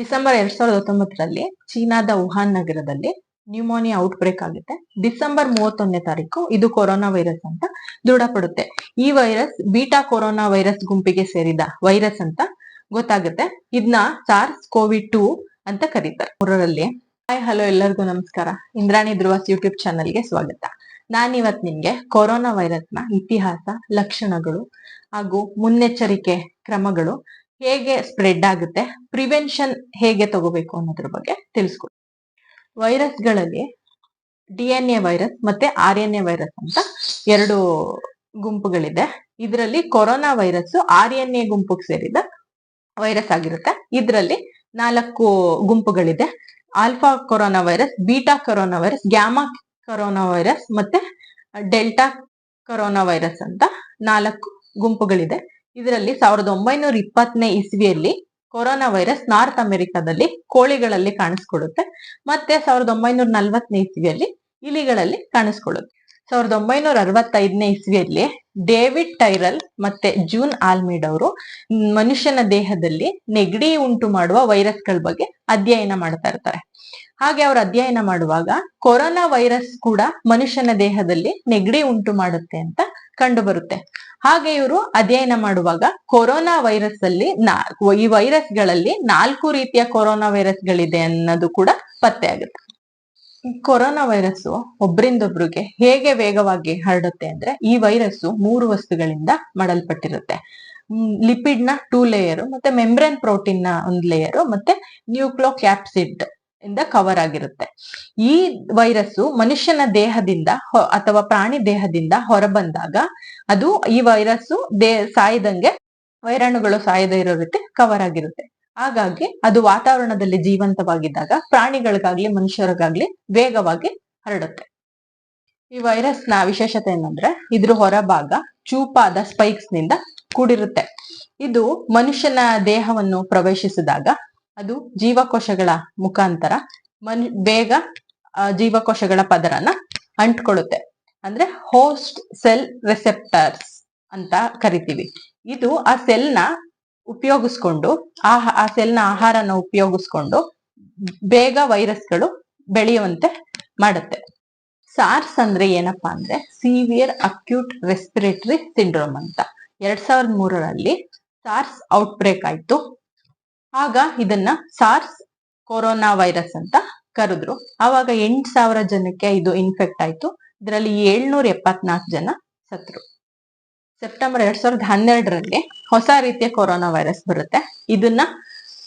December ಎರಡ್ ಸಾವಿರದ ಹತ್ತೊಂಬತ್ತರಲ್ಲಿ ಚೀನಾದ ವುಹಾನ್ ನಗರದಲ್ಲಿ ನ್ಯೂಮೋನಿಯಾ ಔಟ್ ಬ್ರೇಕ್ ಆಗುತ್ತೆ. ಡಿಸೆಂಬರ್ ಮೂವತ್ತೊಂದನೇ ತಾರೀಕು ಇದು ಕೊರೋನಾ ವೈರಸ್ ಅಂತ ದೃಢಪಡುತ್ತೆ. ಈ ವೈರಸ್ ಬೀಟಾ ಕೊರೋನಾ ವೈರಸ್ ಗುಂಪಿಗೆ ಸೇರಿದ ವೈರಸ್ ಅಂತ ಗೊತ್ತಾಗುತ್ತೆ. ಇದನ್ನ ಸಾರ್ಸ್ ಕೋವಿಡ್ ಟೂ ಅಂತ ಕರೀತಾರೆ. ಮೂರರಲ್ಲಿ ಹಾಯ್ ಹಲೋ ಎಲ್ಲರಿಗೂ ನಮಸ್ಕಾರ. ಇಂದ್ರಾಣಿ ಧ್ರುವಸ್ ಯೂಟ್ಯೂಬ್ ಚಾನಲ್ಗೆ ಸ್ವಾಗತ. ನಾನಿವತ್ ನಿಮ್ಗೆ ಕೊರೋನಾ ವೈರಸ್ನ ಇತಿಹಾಸ, ಲಕ್ಷಣಗಳು ಹಾಗೂ ಮುನ್ನೆಚ್ಚರಿಕೆ ಕ್ರಮಗಳು ಹೇಗೆ ಸ್ಪ್ರೆಡ್ ಆಗುತ್ತೆ ಪ್ರಿವೆನ್ಷನ್ ಹೇಗೆ ತಗೋಬೇಕು ಅನ್ನೋದ್ರ ಬಗ್ಗೆ ತಿಳಿಸ್ಕೊಡಿ ವೈರಸ್ಗಳಲ್ಲಿ ಡಿ ಎನ್ ಎ ವೈರಸ್ ಮತ್ತೆ ಆರ್ ಎನ್ ಎ ವೈರಸ್ ಅಂತ ಎರಡು ಗುಂಪುಗಳಿದೆ. ಇದರಲ್ಲಿ corona virus R N A ಗುಂಪಿಗೆ ಸೇರಿದ ವೈರಸ್ ಆಗಿರುತ್ತೆ. ಇದರಲ್ಲಿ ನಾಲ್ಕು ಗುಂಪುಗಳಿದೆ. Alpha corona virus beta corona virus gamma corona virus ಮತ್ತೆ ಡೆಲ್ಟಾ ಕೊರೋನಾ ವೈರಸ್ ಅಂತ ನಾಲ್ಕು ಗುಂಪುಗಳಿದೆ. ಇದರಲ್ಲಿ ಸಾವಿರದ ಒಂಬೈನೂರ ಇಪ್ಪತ್ತನೇ ಇಸ್ವಿಯಲ್ಲಿ ಕೊರೋನಾ ವೈರಸ್ ನಾರ್ತ್ ಅಮೆರಿಕಾದಲ್ಲಿ ಕೋಳಿಗಳಲ್ಲಿ ಕಾಣಿಸ್ಕೊಡುತ್ತೆ ಮತ್ತೆ ಸಾವಿರದ ಒಂಬೈನೂರ ನಲ್ವತ್ತನೇ ಇಸ್ವಿಯಲ್ಲಿ ಇಲಿಗಳಲ್ಲಿ ಕಾಣಿಸ್ಕೊಳ್ಳುತ್ತೆ. ಸಾವಿರದ ಒಂಬೈನೂರ ಅರವತ್ತೈದನೇ ಇಸ್ವಿಯಲ್ಲಿ ಡೇವಿಡ್ ಟೈರಲ್ ಮತ್ತೆ ಜೂನ್ ಆಲ್ಮಿಡ್ ಅವರು ಮನುಷ್ಯನ ದೇಹದಲ್ಲಿ ನೆಗಡಿ ಉಂಟು ಮಾಡುವ ವೈರಸ್ಗಳ ಬಗ್ಗೆ ಅಧ್ಯಯನ ಮಾಡ್ತಾ ಇರ್ತಾರೆ. ಹಾಗೆ ಅವರು ಅಧ್ಯಯನ ಮಾಡುವಾಗ ಕೊರೋನಾ ವೈರಸ್ ಕೂಡ ಮನುಷ್ಯನ ದೇಹದಲ್ಲಿ ನೆಗಡಿ ಉಂಟು ಮಾಡುತ್ತೆ ಅಂತ ಕಂಡು ಬರುತ್ತೆ ಹಾಗೆ ಇವರು ಅಧ್ಯಯನ ಮಾಡುವಾಗ ಕೊರೋನಾ ವೈರಸ್ ಅಲ್ಲಿ ಈ ವೈರಸ್ಗಳಲ್ಲಿ ನಾಲ್ಕು ರೀತಿಯ ಕೊರೋನಾ ವೈರಸ್ಗಳಿದೆ ಅನ್ನೋದು ಕೂಡ ಪತ್ತೆ ಆಗುತ್ತೆ. ಕೊರೋನಾ ವೈರಸ್ ಒಬ್ರಿಂದೊಬ್ರಿಗೆ ಹೇಗೆ ವೇಗವಾಗಿ ಹರಡುತ್ತೆ ಅಂದ್ರೆ ಈ ವೈರಸ್ ಮೂರು ವಸ್ತುಗಳಿಂದ ಮಾಡಲ್ಪಟ್ಟಿರುತ್ತೆ. ಲಿಪಿಡ್ನ ಟೂ ಲೇಯರ್ ಮತ್ತೆ ಮೆಂಬ್ರೇನ್ ಪ್ರೋಟೀನ್ನ ಒಂದು ಲೇಯರ್ ಮತ್ತೆ ನ್ಯೂಕ್ಲೋ ಕ್ಯಾಪ್ಸಿಡ್ ಇಂದ ಕವರ್ ಆಗಿರುತ್ತೆ. ಈ ವೈರಸ್ ಮನುಷ್ಯನ ದೇಹದಿಂದ ಅಥವಾ ಪ್ರಾಣಿ ದೇಹದಿಂದ ಹೊರಬಂದಾಗ ಅದು ಈ ವೈರಸ್ ದೇ, ಸಾಯದಂಗೆ ವೈರಾಣುಗಳು ಸಾಯದೇ ಇರೋ ರೀತಿ ಕವರ್ ಆಗಿರುತ್ತೆ. ಹಾಗಾಗಿ ಅದು ವಾತಾವರಣದಲ್ಲಿ ಜೀವಂತವಾಗಿದ್ದಾಗ ಪ್ರಾಣಿಗಳಿಗಾಗ್ಲಿ ಮನುಷ್ಯರಿಗಾಗ್ಲಿ ವೇಗವಾಗಿ ಹರಡುತ್ತೆ. ಈ ವೈರಸ್ನ ವಿಶೇಷತೆ ಏನಂದ್ರೆ ಇದ್ರ ಹೊರಭಾಗ ಚೂಪಾದ ಸ್ಪೈಕ್ಸ್ನಿಂದ ಕೂಡಿರುತ್ತೆ. ಇದು ಮನುಷ್ಯನ ದೇಹವನ್ನು ಪ್ರವೇಶಿಸಿದಾಗ ಅದು ಜೀವಕೋಶಗಳ ಮುಖಾಂತರ ಮನ್, ಬೇಗ ಜೀವಕೋಶಗಳ ಪದರನ ಅಂಟ್ಕೊಳ್ಳುತ್ತೆ. ಅಂದ್ರೆ ಹೋಸ್ಟ್ ಸೆಲ್ ರೆಸೆಪ್ಟರ್ಸ್ ಅಂತ ಕರಿತೀವಿ. ಇದು ಆ ಸೆಲ್ನ ಉಪಯೋಗಿಸ್ಕೊಂಡು, ಆ ಆ ಸೆಲ್ನ ಆಹಾರನ ಉಪಯೋಗಿಸ್ಕೊಂಡು ಬೇಗ ವೈರಸ್ಗಳು ಬೆಳೆಯುವಂತೆ ಮಾಡುತ್ತೆ. ಸಾರ್ಸ್ ಅಂದ್ರೆ ಏನಪ್ಪಾ ಅಂದ್ರೆ ಸಿವಿಯರ್ ಅಕ್ಯೂಟ್ ರೆಸ್ಪಿರೇಟರಿ ಸಿಂಡ್ರೋಮ್ ಅಂತ. ಎರಡ್ ಸಾವಿರದ ಮೂರರಲ್ಲಿ ಸಾರ್ಸ್ ಔಟ್ ಬ್ರೇಕ್ ಆಯ್ತು. ಆಗ ಇದನ್ನ ಸಾರ್ಸ್ ಕೊರೋನಾ ವೈರಸ್ ಅಂತ ಕರೆದ್ರು. ಆವಾಗ ಎಂಟ್ ಸಾವಿರ ಜನಕ್ಕೆ ಇದು ಇನ್ಫೆಕ್ಟ್ ಆಯ್ತು. ಇದರಲ್ಲಿ ಏಳ್ನೂರ ಎಪ್ಪತ್ನಾಲ್ಕು ಜನ ಸತ್ರು. ಸೆಪ್ಟೆಂಬರ್ ಎರಡ್ ಸಾವಿರದ ಹನ್ನೆರಡರಲ್ಲಿ ಹೊಸ ರೀತಿಯ ಕೊರೋನಾ ವೈರಸ್ ಬರುತ್ತೆ. ಇದನ್ನ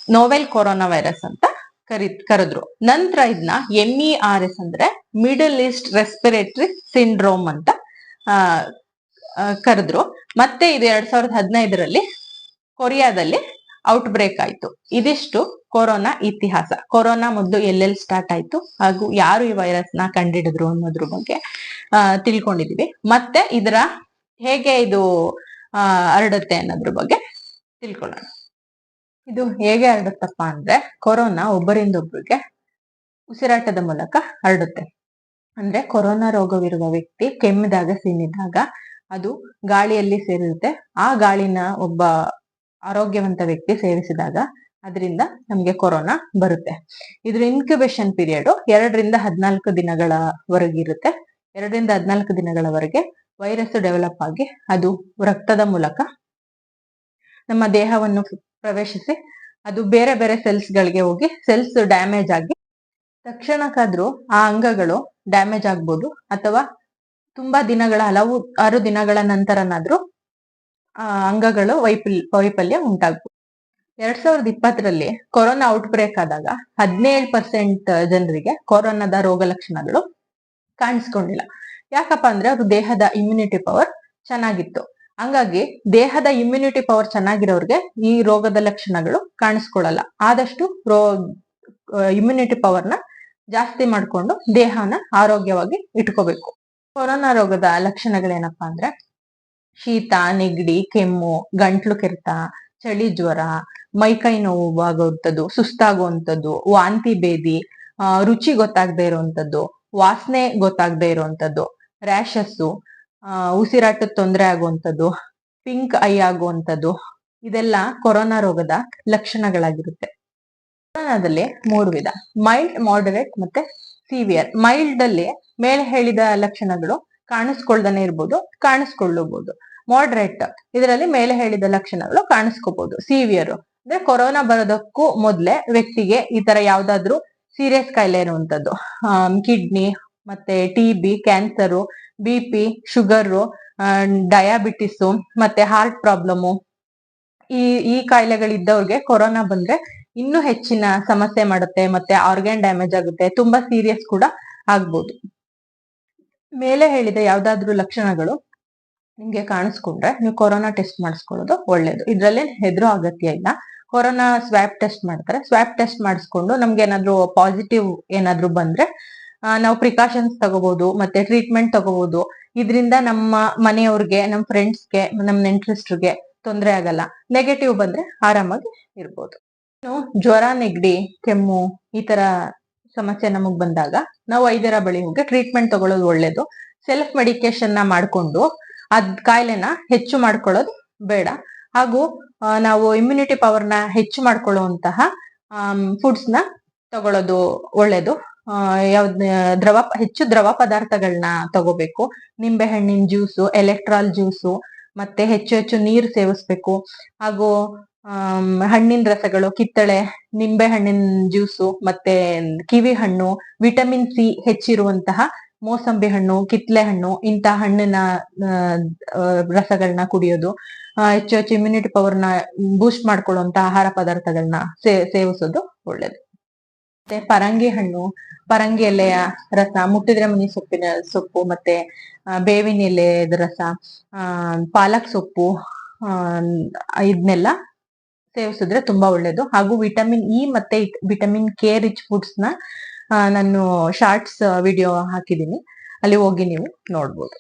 ನೋವೆಲ್ ಕೊರೋನಾ ವೈರಸ್ ಅಂತ ಕರಿ, ಕರೆದ್ರು. ನಂತರ ಇದನ್ನ ಎಂ ಇ ಆರ್ ಎಸ್ ಅಂದ್ರೆ ಮಿಡಲ್ ಈಸ್ಟ್ ರೆಸ್ಪಿರೇಟರಿ ಸಿಂಡ್ರೋಮ್ ಅಂತ ಕರೆದ್ರು. ಮತ್ತೆ ಇದು ಎರಡ್ ಸಾವಿರದ ಹದಿನೈದರಲ್ಲಿ ಕೊರಿಯಾದಲ್ಲಿ ಔಟ್ ಬ್ರೇಕ್ ಆಯ್ತು. ಇದಿಷ್ಟು ಕೊರೋನಾ ಇತಿಹಾಸ. ಕೊರೋನಾ ಮೊದಲು ಎಲ್ಲೆಲ್ಲಿ ಸ್ಟಾರ್ಟ್ ಆಯ್ತು ಹಾಗೂ ಯಾರು ಈ ವೈರಸ್ನ ಕಂಡಿಡಿದ್ರು ಅನ್ನೋದ್ರ ಬಗ್ಗೆ ತಿಳ್ಕೊಂಡಿದೀವಿ. ಮತ್ತೆ ಇದರ ಹೇಗೆ ಇದು ಹರಡುತ್ತೆ ಅನ್ನೋದ್ರ ಬಗ್ಗೆ ತಿಳ್ಕೊಳ್ಳೋಣ. ಇದು ಹೇಗೆ ಹರಡುತ್ತಪ್ಪ ಅಂದ್ರೆ ಕೊರೋನಾ ಒಬ್ಬರಿಂದ ಒಬ್ಬರಿಗೆ ಉಸಿರಾಟದ ಮೂಲಕ ಹರಡುತ್ತೆ. ಅಂದ್ರೆ ಕೊರೋನಾ ರೋಗವಿರುವ ವ್ಯಕ್ತಿ ಕೆಮ್ಮಿದಾಗ, ಸೀನಿದಾಗ ಅದು ಗಾಳಿಯಲ್ಲಿ ಸೇರಿರುತ್ತೆ. ಆ ಗಾಳಿನ ಒಬ್ಬ ಆರೋಗ್ಯವಂತ ವ್ಯಕ್ತಿ ಸೇವಿಸಿದಾಗ ಅದರಿಂದ ನಮ್ಗೆ ಕೊರೋನಾ ಬರುತ್ತೆ. ಇದ್ರ ಇನ್ಕ್ಯುಬೇಷನ್ ಪೀರಿಯಡ್ ಎರಡರಿಂದ ಹದಿನಾಲ್ಕು ದಿನಗಳವರೆಗಿರುತ್ತೆ ಎರಡರಿಂದ ಹದಿನಾಲ್ಕು ದಿನಗಳವರೆಗೆ ವೈರಸ್ ಡೆವಲಪ್ ಆಗಿ ಅದು ರಕ್ತದ ಮೂಲಕ ನಮ್ಮ ದೇಹವನ್ನು ಪ್ರವೇಶಿಸಿ ಅದು ಬೇರೆ ಬೇರೆ ಸೆಲ್ಸ್ ಗಳಿಗೆ ಹೋಗಿ ಸೆಲ್ಸ್ ಡ್ಯಾಮೇಜ್ ಆಗಿ ತಕ್ಷಣಕ್ಕಾದ್ರೂ ಆ ಅಂಗಗಳು ಡ್ಯಾಮೇಜ್ ಆಗ್ಬೋದು ಅಥವಾ ತುಂಬಾ ದಿನಗಳ ಹಲವು ಆರು ದಿನಗಳ ನಂತರನಾದ್ರೂ ಅಂಗಗಳು ವೈಪಲ್ ವೈಫಲ್ಯ ಉಂಟಾಗ್ಬೋದು ಎರಡ್ ಸಾವಿರದ ಇಪ್ಪತ್ತರಲ್ಲಿ ಕೊರೋನಾ ಔಟ್ ಬ್ರೇಕ್ ಆದಾಗ ಹದಿನೇಳು ಪರ್ಸೆಂಟ್ ಜನರಿಗೆ ಕೊರೋನಾದ ರೋಗ ಲಕ್ಷಣಗಳು ಕಾಣಿಸ್ಕೊಂಡಿಲ್ಲ. ಯಾಕಪ್ಪ ಅಂದ್ರೆ ಅವ್ರ ದೇಹದ ಇಮ್ಯುನಿಟಿ ಪವರ್ ಚೆನ್ನಾಗಿತ್ತು. ಹಂಗಾಗಿ ದೇಹದ ಇಮ್ಯುನಿಟಿ ಪವರ್ ಚೆನ್ನಾಗಿರೋರಿಗೆ ಈ ರೋಗದ ಲಕ್ಷಣಗಳು ಕಾಣಿಸ್ಕೊಳ್ಳಲ್ಲ. ಆದಷ್ಟು ರೋ ಇಮ್ಯುನಿಟಿ ಪವರ್ನ ಜಾಸ್ತಿ ಮಾಡ್ಕೊಂಡು ದೇಹನ ಆರೋಗ್ಯವಾಗಿ ಇಟ್ಕೋಬೇಕು. ಕೊರೋನಾ ರೋಗದ ಲಕ್ಷಣಗಳೇನಪ್ಪಾ ಅಂದ್ರೆ ಶೀತ, ನೆಗಡಿ, ಕೆಮ್ಮು, ಗಂಟ್ಲು ಕೆರೆತ, ಚಳಿ ಜ್ವರ ಮೈಕೈ ನೋವು ಆಗುವಂಥದ್ದು ಸುಸ್ತಾಗುವಂಥದ್ದು ವಾಂತಿ ಬೇದಿ ರುಚಿ ಗೊತ್ತಾಗದೆ ಇರುವಂಥದ್ದು ವಾಸನೆ ಗೊತ್ತಾಗದೆ ಇರುವಂಥದ್ದು ರ್ಯಾಶಸ್ಸು ಉಸಿರಾಟದ ತೊಂದರೆ ಆಗುವಂಥದ್ದು ಪಿಂಕ್ ಐ ಆಗುವಂಥದ್ದು ಇದೆಲ್ಲ ಕೊರೋನಾ ರೋಗದ ಲಕ್ಷಣಗಳಾಗಿರುತ್ತೆ. ಕೊರೋನಾದಲ್ಲಿ ಮೂರು ವಿಧ, ಮೈಲ್ಡ್, ಮಾಡರೇಟ್ ಮತ್ತೆ ಸಿವಿಯರ್. ಮೈಲ್ಡ್ ಅಲ್ಲಿ ಮೇಲೆ ಹೇಳಿದ ಲಕ್ಷಣಗಳು ಕಾಣಿಸ್ಕೊಳ್ದನೆ ಇರ್ಬೋದು ಕಾಣಿಸ್ಕೊಳ್ಳಬಹುದು ಮಾಡ್ರೇಟ್ ಇದರಲ್ಲಿ ಮೇಲೆ ಹೇಳಿದ ಲಕ್ಷಣಗಳು ಕಾಣಿಸ್ಕೋಬಹುದು ಸಿವಿಯರ್ ಅಂದ್ರೆ ಕೊರೋನಾ ಬರೋದಕ್ಕೂ ಮೊದ್ಲೇ ವ್ಯಕ್ತಿಗೆ ಈ ತರ ಯಾವ್ದಾದ್ರು ಸೀರಿಯಸ್ ಕಾಯಿಲೆ ಇರುವಂತದ್ದು. ಕಿಡ್ನಿ ಮತ್ತೆ T B cancer B P sugar diabetes ಮತ್ತೆ ಹಾರ್ಟ್ ಪ್ರಾಬ್ಲಮ್ ಈ ಈ ಕಾಯಿಲೆಗಳಿದ್ದವ್ರಿಗೆ ಕೊರೋನಾ ಬಂದ್ರೆ ಇನ್ನೂ ಹೆಚ್ಚಿನ ಸಮಸ್ಯೆ ಮಾಡುತ್ತೆ, ಮತ್ತೆ ಆರ್ಗ್ಯಾನ್ ಡ್ಯಾಮೇಜ್ ಆಗುತ್ತೆ, ತುಂಬಾ ಸೀರಿಯಸ್ ಕೂಡ ಆಗ್ಬೋದು. ಮೇಲೆ ಹೇಳಿದ ಯಾವ್ದಾದ್ರು ಲಕ್ಷಣಗಳು ನಿಮ್ಗೆ ಕಾಣಿಸ್ಕೊಂಡ್ರೆ ನೀವು ಕೊರೋನಾ ಟೆಸ್ಟ್ ಮಾಡಿಸ್ಕೊಳ್ಳೋದು ಒಳ್ಳೇದು. ಇದ್ರಲ್ಲಿ ಹೆದರೋ ಅಗತ್ಯ ಇಲ್ಲ. ಕೊರೋನಾ ಸ್ವ್ಯಾಪ್ ಟೆಸ್ಟ್ ಮಾಡ್ತಾರೆ. ಸ್ವ್ಯಾಪ್ ಟೆಸ್ಟ್ ಮಾಡಿಸ್ಕೊಂಡು ನಮ್ಗೆ ಏನಾದ್ರು ಪಾಸಿಟಿವ್ ಏನಾದ್ರು ಬಂದ್ರೆ ನಾವು ಪ್ರಿಕಾಷನ್ಸ್ ತಗೋಬಹುದು ಮತ್ತೆ ಟ್ರೀಟ್ಮೆಂಟ್ ತಗೋಬಹುದು ಇದರಿಂದ ನಮ್ಮ ಮನೆಯವ್ರಿಗೆ, ನಮ್ಮ ಫ್ರೆಂಡ್ಸ್ಗೆ, ನಮ್ಮ ನೆಂಟ್ರಿಸ್ಟ್ರಿಗೆ ತೊಂದರೆ ಆಗಲ್ಲ. ನೆಗೆಟಿವ್ ಬಂದ್ರೆ ಆರಾಮಾಗಿ ಇರ್ಬೋದು. ಜ್ವರ, ನೆಗಡಿ, ಕೆಮ್ಮು ಈ ತರ ಸಮಸ್ಯೆ ನಮಗ್ ಬಂದಾಗ ನಾವು ವೈದ್ಯರ ಬಳಿ ಹೋಗಿ ಟ್ರೀಟ್ಮೆಂಟ್ ತಗೊಳ್ಳೋದು ಒಳ್ಳೇದು. ಸೆಲ್ಫ್ ಮೆಡಿಕೇಶನ್ನ ಮಾಡ್ಕೊಂಡು ಅದ್ ಕಾಯಿಲೆನ ಹೆಚ್ಚು ಮಾಡ್ಕೊಳ್ಳೋದು ಬೇಡ. ಹಾಗೂ ನಾವು ಇಮ್ಯುನಿಟಿ ಪವರ್ನ ಹೆಚ್ಚು ಮಾಡ್ಕೊಳ್ಳುವಂತಹ ಫುಡ್ಸ್ನ ತಗೊಳ್ಳೋದು ಒಳ್ಳೇದು. ಯಾವ ದ್ರವ, ಹೆಚ್ಚು ದ್ರವ ಪದಾರ್ಥಗಳನ್ನ ತಗೋಬೇಕು. ನಿಂಬೆ ಹಣ್ಣಿನ ಜ್ಯೂಸು ಎಲೆಕ್ಟ್ರಾಲ್ ಜ್ಯೂಸು ಮತ್ತೆ ಹೆಚ್ಚು ಹೆಚ್ಚು ನೀರು ಸೇವಿಸ್ಬೇಕು. ಹಾಗೂ ಹಣ್ಣಿನ ರಸಗಳು, ಕಿತ್ತಳೆ, ನಿಂಬೆ ಹಣ್ಣಿನ ಜ್ಯೂಸು, ಮತ್ತೆ ಕಿವಿ ಹಣ್ಣು, ವಿಟಮಿನ್ ಸಿ ಹೆಚ್ಚಿರುವಂತಹ ಮೋಸಂಬಿ ಹಣ್ಣು, ಕಿತ್ಲೆ ಹಣ್ಣು ಇಂತಹ ಹಣ್ಣಿನ ರಸಗಳನ್ನ ಕುಡಿಯೋದು. ಹೆಚ್ಚು ಹೆಚ್ಚು ಇಮ್ಯುನಿಟಿ ಪವರ್ನ ಬೂಸ್ಟ್ ಮಾಡ್ಕೊಳ್ಳುವಂತ ಆಹಾರ ಪದಾರ್ಥಗಳನ್ನ ಸೇ, ಸೇವಿಸೋದು ಒಳ್ಳೇದು. ಮತ್ತೆ ಪರಂಗಿ ಹಣ್ಣು, ಪರಂಗಿ ಎಲೆಯ ರಸ, ಮುಟ್ಟಿದ್ರೆ ಮನಿ ಸೊಪ್ಪಿನ ಸೊಪ್ಪು, ಮತ್ತೆ ಬೇವಿನ ಎಲೆದ ರಸ ಪಾಲಕ್ ಸೊಪ್ಪು ಇದನ್ನೆಲ್ಲ ಸೇವಿಸಿದ್ರೆ ತುಂಬಾ ಒಳ್ಳೇದು. ಹಾಗೂ ವಿಟಮಿನ್ ಇ ಮತ್ತೆ ವಿಟಮಿನ್ ಕೆ ರಿಚ್ ಫುಡ್ಸ್ನ ನಾನು ಶಾರ್ಟ್ಸ್ ವಿಡಿಯೋ ಹಾಕಿದ್ದೀನಿ. ಅಲ್ಲಿ ಹೋಗಿ ನೀವು ನೋಡ್ಬೋದು.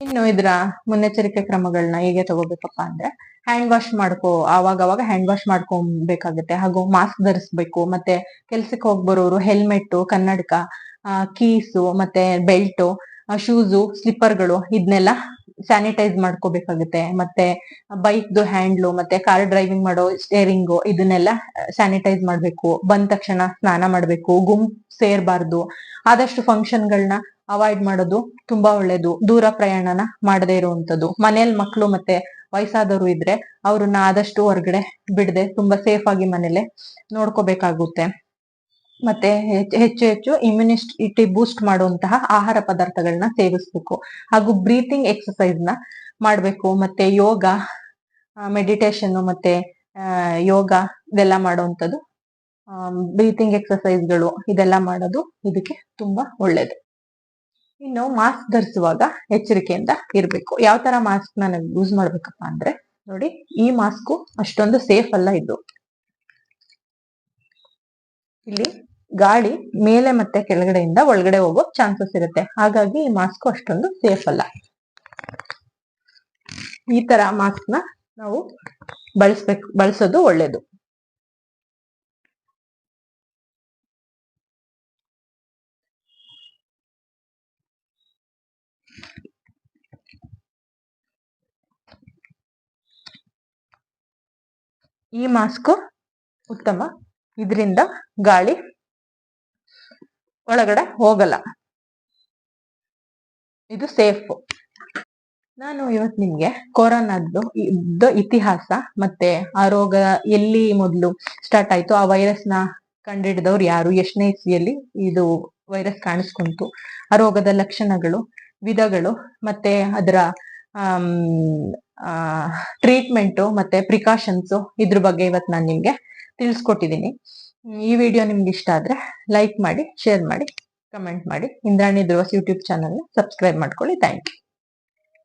ಇನ್ನು ಇದರ ಮುನ್ನೆಚ್ಚರಿಕೆ ಕ್ರಮಗಳನ್ನ ಹೇಗೆ ತಗೋಬೇಕಪ್ಪ ಅಂದ್ರೆ ಹ್ಯಾಂಡ್ ವಾಶ್ ಮಾಡ್ಕೋ ಆವಾಗ ಅವಾಗ ಹ್ಯಾಂಡ್ ವಾಶ್ ಮಾಡ್ಕೊಬೇಕಾಗುತ್ತೆ. ಹಾಗೂ ಮಾಸ್ಕ್ ಧರಿಸ್ಬೇಕು. ಮತ್ತೆ ಕೆಲ್ಸಕ್ಕೆ ಹೋಗಿ ಬರೋರು ಹೆಲ್ಮೆಟ್ ಕನ್ನಡಕ ಕೀಸು ಮತ್ತೆ ಬೆಲ್ಟು ಶೂಸು ಸ್ಲಿಪ್ಪರ್ಗಳು ಇದನ್ನೆಲ್ಲ ಸ್ಯಾನಿಟೈಸ್ ಮಾಡ್ಕೋಬೇಕಾಗುತ್ತೆ. ಮತ್ತೆ ಬೈಕ್ದು ಹ್ಯಾಂಡ್ಲು ಮತ್ತೆ ಕಾರ್ ಡ್ರೈವಿಂಗ್ ಮಾಡೋ ಸ್ಟೇರಿಂಗು ಇದನ್ನೆಲ್ಲ ಸ್ಯಾನಿಟೈಸ್ ಮಾಡ್ಬೇಕು. ಬಂದ ತಕ್ಷಣ ಸ್ನಾನ ಮಾಡ್ಬೇಕು. ಗುಂಪ್ ಸೇರ್ಬಾರ್ದು. ಆದಷ್ಟು ಫಂಕ್ಷನ್ಗಳನ್ನ ಅವಾಯ್ಡ್ ಮಾಡೋದು ತುಂಬಾ ಒಳ್ಳೇದು. ದೂರ ಪ್ರಯಾಣನ ಮಾಡದೇ ಇರುವಂತದ್ದು ಮನೇಲಿ ಮಕ್ಕಳು ಮತ್ತೆ ವಯಸ್ಸಾದವರು ಇದ್ರೆ ಅವ್ರನ್ನ ಆದಷ್ಟು ಹೊರಗಡೆ ಬಿಡದೆ ತುಂಬಾ ಸೇಫ್ ಆಗಿ ಮನೇಲೆ ನೋಡ್ಕೋಬೇಕಾಗುತ್ತೆ. ಮತ್ತೆ ಹೆಚ್ಚು ಹೆಚ್ಚು ಇಮ್ಯುನಿಟಿ ಬೂಸ್ಟ್ ಮಾಡುವಂತಹ ಆಹಾರ ಪದಾರ್ಥಗಳನ್ನ ಸೇವಿಸ್ಬೇಕು. ಹಾಗೂ ಬ್ರೀತಿಂಗ್ ಎಕ್ಸಸೈಸ್ನ ಮಾಡ್ಬೇಕು. ಮತ್ತೆ ಯೋಗ ಮೆಡಿಟೇಷನ್ ಮತ್ತೆ ಯೋಗ ಇದೆಲ್ಲ ಮಾಡುವಂಥದ್ದು. ಬ್ರೀತಿಂಗ್ ಎಕ್ಸಸೈಸ್ಗಳು ಇದೆಲ್ಲ ಮಾಡೋದು ಇದಕ್ಕೆ ತುಂಬಾ ಒಳ್ಳೇದು. ಇನ್ನು ಮಾಸ್ಕ್ ಧರಿಸುವಾಗ ಎಚ್ಚರಿಕೆಯಿಂದ ಇರಬೇಕು. ಯಾವ ತರ ಮಾಸ್ಕ್ನ ಯೂಸ್ ಮಾಡ್ಬೇಕಪ್ಪ ಅಂದ್ರೆ, ನೋಡಿ, ಈ ಮಾಸ್ಕು ಅಷ್ಟೊಂದು ಸೇಫ್ ಅಲ್ಲ ಇದು. ಇಲ್ಲಿ ಗಾಳಿ ಮೇಲೆ ಮತ್ತೆ ಕೆಳಗಡೆಯಿಂದ ಒಳಗಡೆ ಹೋಗೋ ಚಾನ್ಸಸ್ ಇರುತ್ತೆ. ಹಾಗಾಗಿ ಈ ಮಾಸ್ಕ್ ಅಷ್ಟೊಂದು ಸೇಫ್ ಅಲ್ಲ. ಈ ತರ ಮಾಸ್ಕ್ನ ನಾವು ಬಳಸ್ಬೇಕು, ಬಳಸೋದು ಒಳ್ಳೇದು. ಈ ಮಾಸ್ಕ್ ಉತ್ತಮ. ಇದರಿಂದ ಗಾಳಿ ಒಳಗಡೆ ಹೋಗಲ್ಲ. ಇದು ಸೇಫ್ ನಾನು ಇವತ್ತು ನಿಮ್ಗೆ ಕೊರೋನಾದ್ದು ಇತಿಹಾಸ ಮತ್ತೆ ಆ ರೋಗ ಎಲ್ಲಿ ಮೊದಲು ಸ್ಟಾರ್ಟ್ ಆಯ್ತು, ಆ ವೈರಸ್ನ ಕಂಡಿಡಿದವ್ರು ಯಾರು, ಎಷ್ಟನೇ ಇಸ್ವಿಯಲ್ಲಿ ಇದು ವೈರಸ್ ಕಾಣಿಸ್ಕೊಂತು, ಆ ರೋಗದ ಲಕ್ಷಣಗಳು, ವಿಧಗಳು ಮತ್ತೆ ಅದರ ಟ್ರೀಟ್ಮೆಂಟು ಮತ್ತೆ ಪ್ರಿಕಾಷನ್ಸ್ ಇದ್ರ ಬಗ್ಗೆ ಇವತ್ತು ನಾನು ನಿಮ್ಗೆ ತಿಳಿಸ್ಕೊಟ್ಟಿದ್ದೀನಿ ಈ ವಿಡಿಯೋ ನಿಮ್ಗೆ ಇಷ್ಟ ಆದ್ರೆ ಲೈಕ್ ಮಾಡಿ ಶೇರ್ ಮಾಡಿ ಕಮೆಂಟ್ ಮಾಡಿ. ಇಂದ್ರಾಣಿ ಧ್ರುವಸ್ ಯೂಟ್ಯೂಬ್ ಚಾನಲ್ನ ಸಬ್ಸ್ಕ್ರೈಬ್ ಮಾಡ್ಕೊಳ್ಳಿ. Thank you